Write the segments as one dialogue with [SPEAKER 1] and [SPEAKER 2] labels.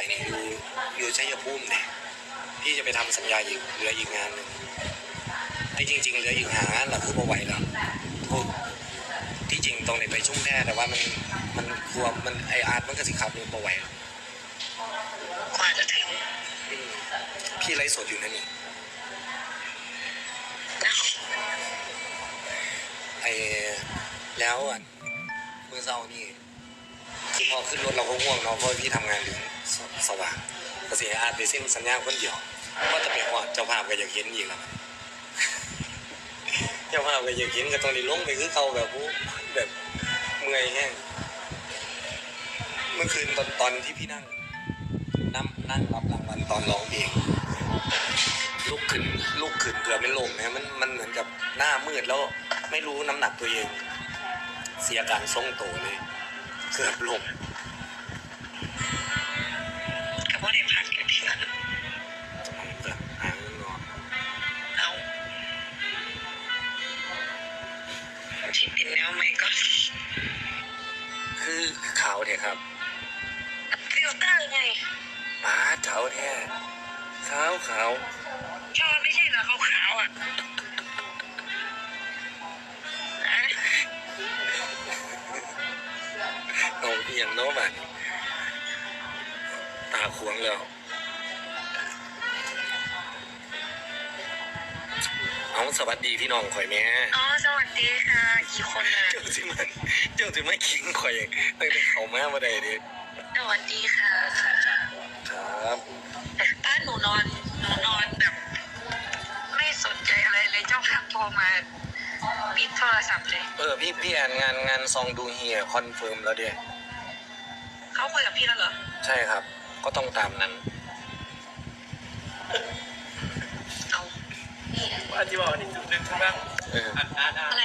[SPEAKER 1] ส่เนี่ยอยู่อยู่ชัยภูมิเนี่ยพี่จะไปทำสัญญาอีกเหลืออีกงานหนึ่งที่จริง ๆ เหลืออีกหางานแหละคือพอไหวแล้วพูดที่จริงตรงไหนไปชุ่มแท้แต่ว่ามันมันกลัวมันไออาร์ตมันก็สิขับรถพอไหวแล้ว
[SPEAKER 2] กว่าจะถึง
[SPEAKER 1] อืมพี่ไลฟ์สดอยู่นั่นนี่
[SPEAKER 2] นะ
[SPEAKER 1] ไอแล้วอะเมื่อเช้านี่คือพอขึ้นรถเราก็ง่วงเนาะเพราะพี่ทำงานถึง สว่างก็เสีอาร์ตไปเส้นสัญญาคนเดียวว่าจะไปหอดเจ้าภาพก็อยากเห็นอีกแล้วเจ้าภาพก็อยากเห็นก็ต้องได้ลงไปคือเขาแบบผู้แบบเมื่อยแห้งเมื่อคืนตอนตอนที่พี่นั่งนั่งนั่งรับรางวัลตอนร้องเพลงลุกขึ้นลุกขึ้นเกือบไม่ลงนะมันมันเหมือนกับหน้ามืดแล้วไม่รู้น้ำหนักตัวเอง เสียการทรงตัวเลย เกือบลง
[SPEAKER 2] ป้า
[SPEAKER 1] เจ้าแท้ขาวขาว
[SPEAKER 2] ชอบไม่ใช่เหรอขาวๆอะอะ
[SPEAKER 1] เอาเอียงโน้บัดตาขวงแล้ว เอาสวัสดีพี่น้องข่อยแม่
[SPEAKER 2] อ๋อสวัสดีค่ะกี่คนอะ
[SPEAKER 1] เจ้าสิมันเจ้าสิมาคิงข่อยตั้งแต่เขามาบ่ได้เดิ
[SPEAKER 2] สวัสดีค่ะ
[SPEAKER 1] ครับ
[SPEAKER 2] ถ้าหนูนอนหนูนอนแบบ ไม่สนใจอะไรเลยเจ้าภาพโทรมาปิดโทรศัพท์เลย
[SPEAKER 1] เออพี่พี่แอนงานงานซองดูเฮียคอนเฟิร์มแล้วเดีย
[SPEAKER 2] เขาคุยกับพี่แล้วเหรอ
[SPEAKER 1] ใช่ครับ ก็ต้องตามนั้น
[SPEAKER 2] เอา
[SPEAKER 3] อันที่บอกอันนี้จุดหนึ่งใช่ไหม
[SPEAKER 1] เออ
[SPEAKER 3] อันอันอัน
[SPEAKER 2] อะไร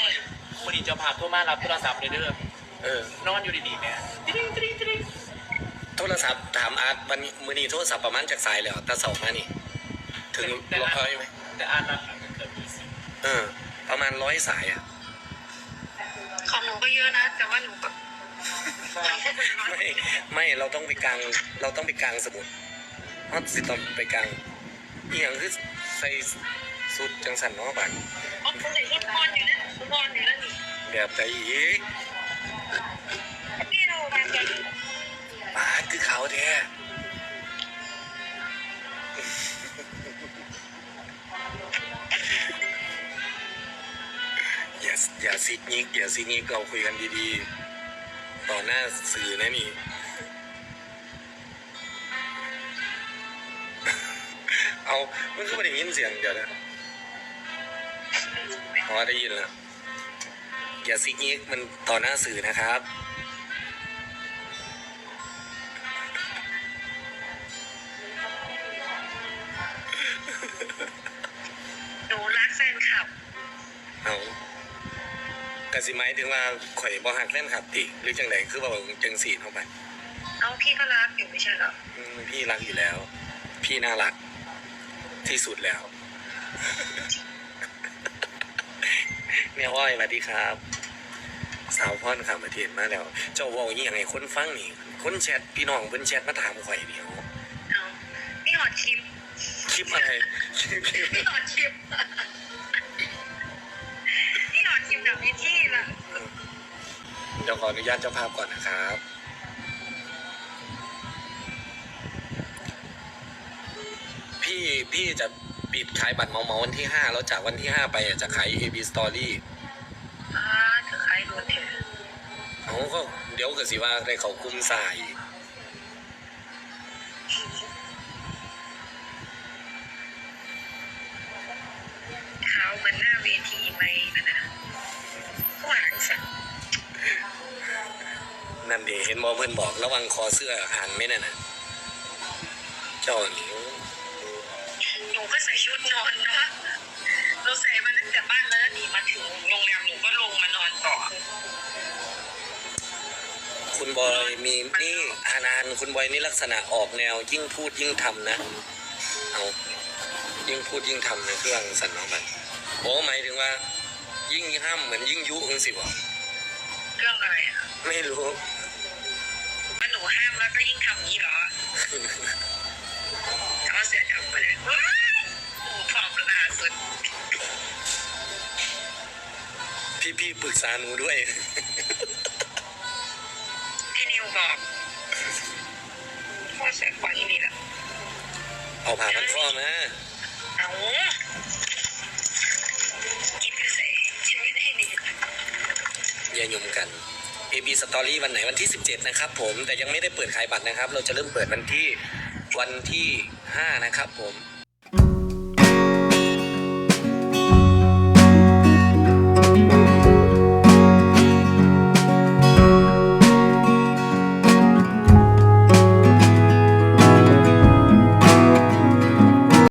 [SPEAKER 3] วันนี้เจะพาโทรมารับโทรศัพท์เลยเด้อ
[SPEAKER 1] เออ
[SPEAKER 3] นอนอยู่ดีๆแม่ติ๊งติ๊งติ๊ง
[SPEAKER 1] โท รศัพท์ถามอาร์ตวันนี้มือนี้โทรศัพท์ประมาณจากสายแล้วแต่เสามานี่ ถึงร้อยไหม
[SPEAKER 3] แต่อ่านรับมันเกิดมีสิ
[SPEAKER 1] เออ ประมาณร้อยสายอะ
[SPEAKER 2] ของหนูก็เยอะนะ แต่ว่าหนูก็
[SPEAKER 1] ไม่ไม่เราต้องไปกลางเราต้องไปกลางสมุดเพราะสิต้องไปกลางอีหยังคือใส่สุดจังสันเนาะบัด
[SPEAKER 2] อ๋อคุณไหนที่นอนอยู่นั่นนอนอยู่นั่นนี่
[SPEAKER 1] แบบใจอีกาอย่าซิกยิกอย่าซิกยิกเราคุยกันดีๆ ต่อหน้าสื่อนะนี่ เอามันก็ไม่ได้ยินเสียงเดี๋ยวนะพอได้ยินแล้วอย่าซิกยิกมันต่อหน้าสื่อนะครับ
[SPEAKER 2] ก
[SPEAKER 1] สิหมายถึงว่าข่อยบ่หักแฟนคลับติหรือจังไดคือว่าจังสีเข้าไป
[SPEAKER 2] เอาพี่ก็รักอยู่ไม่ใช่เหรอ
[SPEAKER 1] อืมพี่รักอยู่แล้ว พี่น่ารักที่สุดแล้วเนี่ยอ้อยสวัสดีครับ สาวพ่อนขับมาเทียนมาแล้ว เจ้าเว่าอหย่างไงคนฟังนี่ คนแชทพี่น้องเพิ่นแชทมาถามข่อยเดียว
[SPEAKER 2] เอาพี่หอดชิป
[SPEAKER 1] คลิปอะไรคลิปคลิป
[SPEAKER 2] พี่หอดชิป อ
[SPEAKER 1] อนุญาตเจ้าภาพก่อนนะครับ พี่พี่จะปิดขายบัตรเมาเมาวันที่ห้าแล้วจากวันที่ห้าไปอะจะขาย AB Story
[SPEAKER 2] อ่าเธอใครโดนเธอ
[SPEAKER 1] เขาก็เดี๋ยวก็สิว่าได้เขาคุมสาย นั่นดิเห็นบอเพื่อนบอกระวังคอเสื้อหันไม่นั่นน่ะเจ้าหนิว
[SPEAKER 2] หนูก็ใส่ชุดนอนเนาะเราใส่มาตั้งแต่บ้านแล้วหนีมาถึงโรงแรมหนูก็ลงมานอนต่อ
[SPEAKER 1] คุณบอยมีนี่อานานคุณบอยนี่ลักษณะออกแนว ยิ่งพูดยิ่งทำนะเอายิ่งพูดยิ่งทำนะเครื่องสั่นน้องมันโอ้หมายถึงว่า ยิ่งห้ามเหมือนยิ่งยุจังสิวะ
[SPEAKER 2] เรื่องอะไรอะ
[SPEAKER 1] ไม่รู้
[SPEAKER 2] ว่า หนูห้ามแล้วก็ยิ่งทำนี้เหรอ
[SPEAKER 1] เเขา
[SPEAKER 2] เสียดำไปเลยว้ายโอ้พร้อมล่าสุด
[SPEAKER 1] พี่พี่ปรึกษาหนูด้วย
[SPEAKER 2] พี่นิวบอกพ่อเสียขวัญนี่แหละ
[SPEAKER 1] เอาผ่าพันฟอมา
[SPEAKER 2] เอากินไปใส่ชีวิตให้ดี
[SPEAKER 1] อย่ายุ่มกัน AB Story วันไหนวันที่ 17 นะครับผมแต่ยังไม่ได้เปิดขายบัตรนะครับ เราจะเริ่มเปิดวันที่วันที่ 5 นะครับผม